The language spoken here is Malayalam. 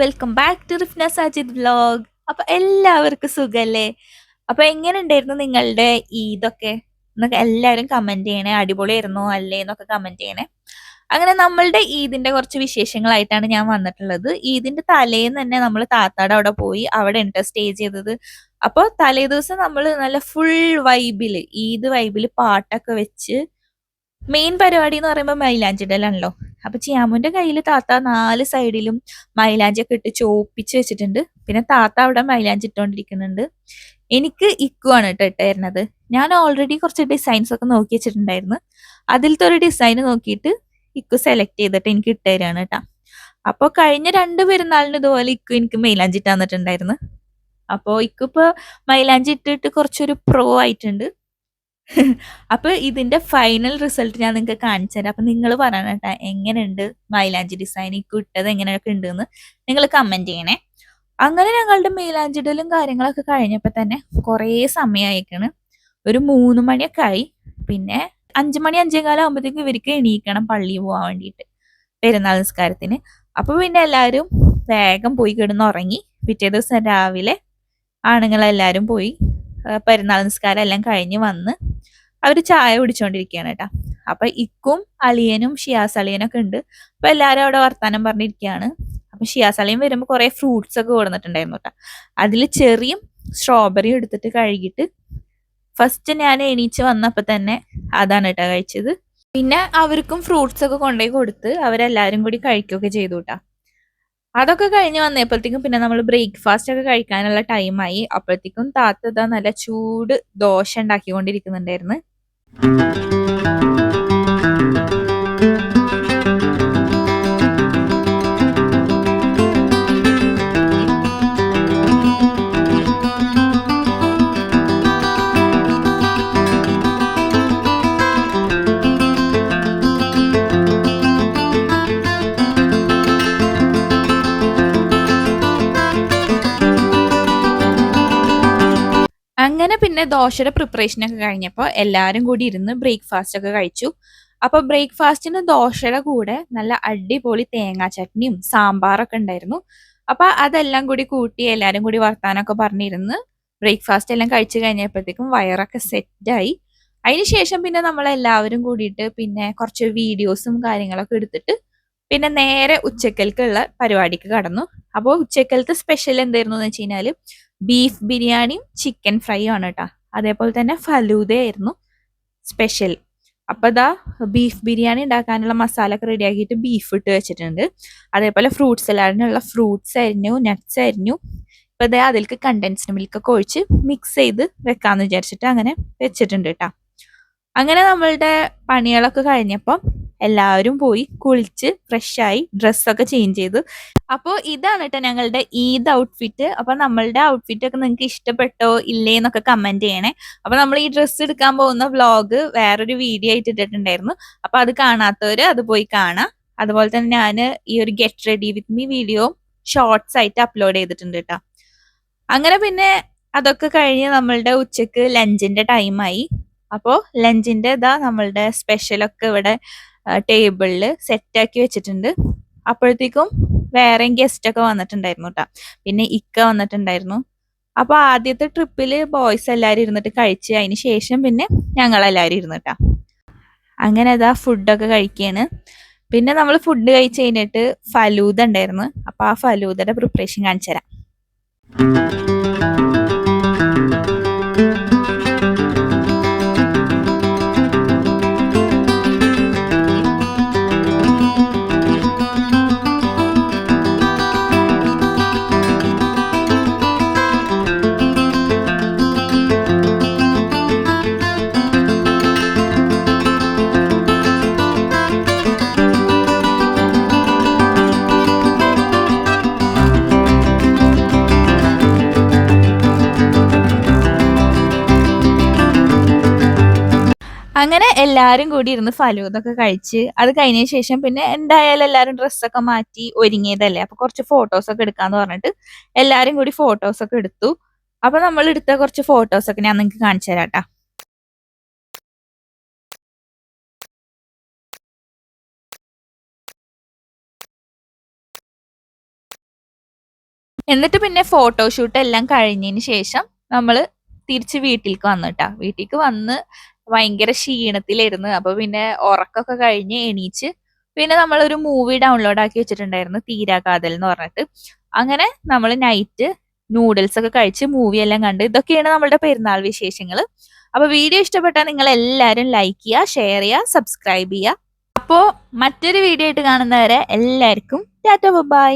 Welcome back to Rifna Sajid vlog അപ്പൊ എല്ലാവർക്കും സുഖല്ലേ? അപ്പൊ എങ്ങനെ ഉണ്ടായിരുന്നു നിങ്ങളുടെ ഈദൊക്കെ? എന്നൊക്കെ എല്ലാവരും കമന്റ് ചെയ്യണേ. അടിപൊളിയായിരുന്നോ അല്ലേ എന്നൊക്കെ കമന്റ് ചെയ്യണേ. അങ്ങനെ നമ്മളുടെ ഈദിന്റെ കുറച്ച് വിശേഷങ്ങളായിട്ടാണ് ഞാൻ വന്നിട്ടുള്ളത്. ഈദിന്റെ തലേന്ന് തന്നെ നമ്മൾ താത്താടെ അവിടെ പോയി അവിടെ ഉണ്ട് സ്റ്റേ ചെയ്തത്. അപ്പോൾ തലേ ദിവസം നമ്മൾ നല്ല ഫുൾ വൈബിൽ ഈദ് വൈബിൽ പാട്ടൊക്കെ വെച്ച് മെയിൻ പരിപാടി എന്ന് പറയുമ്പോൾ മൈലാഞ്ചിടലാണല്ലോ. അപ്പൊ ചിയാമുന്റെ കയ്യിൽ താത്ത നാല് സൈഡിലും മൈലാഞ്ചി ഒക്കെ ഇട്ട് ചോപ്പിച്ച് വെച്ചിട്ടുണ്ട്. പിന്നെ താത്ത അവിടെ മൈലാഞ്ചി ഇട്ടുകൊണ്ടിരിക്കുന്നുണ്ട് എനിക്ക് ഇക്കുവാണ് കേട്ടോ ഇട്ടായിരുന്നത് ഞാൻ ഓൾറെഡി കുറച്ച് ഡിസൈൻസ് ഒക്കെ നോക്കി വെച്ചിട്ടുണ്ടായിരുന്നു. അതിലത്തെ ഒരു ഡിസൈൻ നോക്കിയിട്ട് ഇക്കു സെലക്ട് ചെയ്തിട്ട് എനിക്ക് ഇട്ടുതരാണ് കേട്ടോ അപ്പോൾ കഴിഞ്ഞ രണ്ട് പെരുന്നാളിന് ഇതുപോലെ ഇക്കു എനിക്ക് മൈലാഞ്ചി ഇട്ട് തന്നിട്ടുണ്ടായിരുന്നു. അപ്പോൾ മൈലാഞ്ചി ഇട്ടിട്ട് കുറച്ചൊരു പ്രോ ആയിട്ടുണ്ട്. അപ്പൊ ഇതിന്റെ ഫൈനൽ റിസൾട്ട് ഞാൻ നിങ്ങൾക്ക് കാണിച്ചു തരാം. അപ്പൊ നിങ്ങൾ പറയണം എങ്ങനെയുണ്ട് മൈലാഞ്ചി ഡിസൈൻ ഈ കിട്ടത് എങ്ങനെയൊക്കെ ഉണ്ടെന്ന് നിങ്ങൾ കമന്റ് ചെയ്യണേ. അങ്ങനെ ഞങ്ങളുടെ മൈലാഞ്ചിടലും കാര്യങ്ങളൊക്കെ കഴിഞ്ഞപ്പോൾ തന്നെ കുറേ സമയമായിക്കാണ് ഒരു മൂന്ന് മണിയൊക്കെ ആയി. പിന്നെ അഞ്ചു മണി അഞ്ചേ കാലം ആകുമ്പോഴത്തേക്കും ഇവർക്ക് എണീക്കണം പള്ളിയിൽ പോകാൻ വേണ്ടിയിട്ട് പെരുന്നാൾ നിസ്കാരത്തിന്. അപ്പൊ പിന്നെ എല്ലാവരും വേഗം പോയി കിടന്ന് ഉറങ്ങി പിറ്റേ ദിവസം രാവിലെ ആണുങ്ങളെല്ലാവരും പോയി പെരുന്നാൾ നിസ്കാരം എല്ലാം കഴിഞ്ഞ് വന്ന് അവർ ചായ കുടിച്ചോണ്ടിരിക്കുകയാണ് കേട്ടാ അപ്പൊ ഇക്കും അളിയനും ഷിയാസ് അളിയനൊക്കെ ഉണ്ട്. അപ്പൊ എല്ലാരും അവിടെ വർത്താനം പറഞ്ഞിരിക്കുകയാണ് അപ്പൊ ഷിയാസ് അളിയൻ വരുമ്പോൾ കുറെ ഫ്രൂട്ട്സ് ഒക്കെ കൊടുത്തിട്ടുണ്ടായിരുന്നു കേട്ടോ അതിൽ ചെറിയും സ്ട്രോബെറിയും എടുത്തിട്ട് കഴുകിയിട്ട് ഫസ്റ്റ് ഞാൻ എണീച്ച് വന്നപ്പോൾ തന്നെ അതാണ് കേട്ടോ കഴിച്ചത്. പിന്നെ അവർക്കും ഫ്രൂട്ട്സ് ഒക്കെ കൊണ്ടുപോയി കൊടുത്ത് അവരെല്ലാരും കൂടി കഴിക്കുകയൊക്കെ ചെയ്തു കേട്ടോ അതൊക്കെ കഴിഞ്ഞ് വന്നപ്പോഴത്തേക്കും പിന്നെ നമ്മൾ ബ്രേക്ക്ഫാസ്റ്റ് ഒക്കെ കഴിക്കാനുള്ള ടൈമായി അപ്പോഴത്തേക്കും താത്തത നല്ല ചൂട് ദോശ ഉണ്ടാക്കിക്കൊണ്ടിരിക്കുന്നുണ്ടായിരുന്നു. അങ്ങനെ പിന്നെ ദോശയുടെ പ്രിപ്പറേഷൻ ഒക്കെ കഴിഞ്ഞപ്പോൾ എല്ലാവരും കൂടി ഇരുന്ന് ബ്രേക്ക്ഫാസ്റ്റ് ഒക്കെ കഴിച്ചു. അപ്പൊ ബ്രേക്ക്ഫാസ്റ്റിന് ദോശയുടെ കൂടെ നല്ല അടിപൊളി തേങ്ങാ ചട്നിയും സാമ്പാറൊക്കെ ഉണ്ടായിരുന്നു. അപ്പൊ അതെല്ലാം കൂടി കൂട്ടി എല്ലാരും കൂടി വർത്താനൊക്കെ പറഞ്ഞിരുന്ന് ബ്രേക്ക്ഫാസ്റ്റ് എല്ലാം കഴിച്ചു കഴിഞ്ഞപ്പോഴത്തേക്കും വയറൊക്കെ സെറ്റായി അതിനുശേഷം പിന്നെ നമ്മൾ എല്ലാവരും കൂടിയിട്ട് പിന്നെ കുറച്ച് വീഡിയോസും കാര്യങ്ങളൊക്കെ എടുത്തിട്ട് പിന്നെ നേരെ ഉച്ചക്കൽക്കുള്ള പരിപാടിക്ക് കടന്നു. അപ്പോൾ ഉച്ചക്കലത്തെ സ്പെഷ്യൽ എന്തായിരുന്നു എന്ന് വെച്ച് കഴിഞ്ഞാൽ ബീഫ് ബിരിയാണിയും ചിക്കൻ ഫ്രൈയും ആണ് കേട്ടോ. അതേപോലെ തന്നെ ഫലൂദയായിരുന്നു സ്പെഷ്യൽ. അപ്പൊ ഇതാ ബീഫ് ബിരിയാണി ഉണ്ടാക്കാനുള്ള മസാല ഒക്കെ റെഡിയാക്കിയിട്ട് ബീഫ് ഇട്ട് വെച്ചിട്ടുണ്ട്. അതേപോലെ ഫ്രൂട്ട് സലാഡിനുള്ള ഫ്രൂട്ട്സ് അരിഞ്ഞു നട്ട്സ് അരിഞ്ഞു ഇപ്പൊ ഇതേ അതിൽക്ക് കണ്ടൻസ്ഡ് മിൽക്ക് ഒക്കെ ഒഴിച്ച് മിക്സ് ചെയ്ത് വെക്കാന്ന് വിചാരിച്ചിട്ട് അങ്ങനെ വെച്ചിട്ടുണ്ട് കേട്ടോ. അങ്ങനെ നമ്മളുടെ പണികളൊക്കെ കഴിഞ്ഞപ്പോൾ എല്ലാവരും പോയി കുളിച്ച് ഫ്രഷായി ഡ്രസ്സൊക്കെ ചേഞ്ച് ചെയ്തു. അപ്പോൾ ഇതാണ് കേട്ടോ ഞങ്ങളുടെ ഈദ് ഔട്ട്ഫിറ്റ് അപ്പൊ നമ്മളുടെ ഔട്ട്ഫിറ്റ് ഒക്കെ നിങ്ങൾക്ക് ഇഷ്ടപ്പെട്ടോ ഇല്ലേ എന്നൊക്കെ കമന്റ് ചെയ്യണേ. അപ്പൊ നമ്മൾ ഈ ഡ്രസ്സ് എടുക്കാൻ പോകുന്ന വ്ലോഗ് വേറൊരു വീഡിയോ ആയിട്ട് ഇട്ടിട്ടുണ്ടായിരുന്നു. അപ്പൊ അത് കാണാത്തവര് അത് പോയി കാണാം. അതുപോലെ തന്നെ ഞാൻ ഈ ഒരു get ready with me video shorts ആയിട്ട് അപ്ലോഡ് ചെയ്തിട്ടുണ്ട് കേട്ടോ അങ്ങനെ പിന്നെ അതൊക്കെ കഴിഞ്ഞ് നമ്മളുടെ ഉച്ചയ്ക്ക് ലഞ്ചിന്റെ ടൈമായി അപ്പോൾ ലഞ്ചിന്റെ ഇതാ നമ്മളുടെ സ്പെഷ്യലൊക്കെ ഇവിടെ ടേബിളിൽ സെറ്റാക്കി വെച്ചിട്ടുണ്ട്. അപ്പോഴത്തേക്കും വേറെയും ഗസ്റ്റ് ഒക്കെ വന്നിട്ടുണ്ടായിരുന്നു കേട്ടോ പിന്നെ ഇക്ക വന്നിട്ടുണ്ടായിരുന്നു. അപ്പൊ ആദ്യത്തെ ട്രിപ്പിൽ ബോയ്സ് എല്ലാവരും ഇരുന്നിട്ട് കഴിച്ച് അതിന് ശേഷം പിന്നെ ഞങ്ങൾ എല്ലാരും ഇരുന്നിട്ടാ അങ്ങനെ അതാ ഫുഡൊക്കെ കഴിക്കുകയാണ് പിന്നെ നമ്മൾ ഫുഡ് കഴിച്ച് കഴിഞ്ഞിട്ട് ഫലൂദ ഉണ്ടായിരുന്നു. അപ്പൊ ആ ഫലൂദയുടെ പ്രിപ്പറേഷൻ കാണിച്ചു തരാം. അങ്ങനെ എല്ലാരും കൂടി ഇരുന്ന് ഫലൂതൊക്കെ കഴിച്ച് അത് കഴിഞ്ഞ ശേഷം പിന്നെ എന്തായാലും എല്ലാരും ഡ്രസ്സൊക്കെ മാറ്റി ഒരുങ്ങിയതല്ലേ. അപ്പൊ കുറച്ച് ഫോട്ടോസ് ഒക്കെ എടുക്കാന്ന് പറഞ്ഞിട്ട് എല്ലാരും കൂടി ഫോട്ടോസ് ഒക്കെ എടുത്തു. അപ്പൊ നമ്മൾ എടുത്ത കുറച്ച് ഫോട്ടോസ് ഒക്കെ ഞാൻ നിങ്ങൾക്ക് കാണിച്ചു തരാട്ടാ എന്നിട്ട് പിന്നെ ഫോട്ടോഷൂട്ട് എല്ലാം കഴിഞ്ഞതിന് ശേഷം നമ്മൾ തിരിച്ച് വീട്ടിലേക്ക് വന്നു കേട്ടാ വീട്ടിലേക്ക് വന്ന് ഭയങ്കര ക്ഷീണത്തിലായിരുന്നു. അപ്പൊ പിന്നെ ഉറക്കമൊക്കെ കഴിഞ്ഞ് എണീച്ച് പിന്നെ നമ്മളൊരു മൂവി ഡൗൺലോഡ് ആക്കി വെച്ചിട്ടുണ്ടായിരുന്നു തീരാകാതൽ എന്ന് പറഞ്ഞിട്ട്. അങ്ങനെ നമ്മൾ നൈറ്റ് നൂഡിൽസ് ഒക്കെ കഴിച്ച് മൂവി എല്ലാം കണ്ട് ഇതൊക്കെയാണ് നമ്മളുടെ പെരുന്നാൾ വിശേഷങ്ങൾ അപ്പൊ വീഡിയോ ഇഷ്ടപ്പെട്ടാൽ നിങ്ങൾ എല്ലാവരും ലൈക്ക് ചെയ്യുക ഷെയർ ചെയ്യുക സബ്സ്ക്രൈബ് ചെയ്യുക. അപ്പോൾ മറ്റൊരു വീഡിയോ ആയിട്ട് കാണുന്നവരെ എല്ലാവർക്കും ടാറ്റ ബൈ.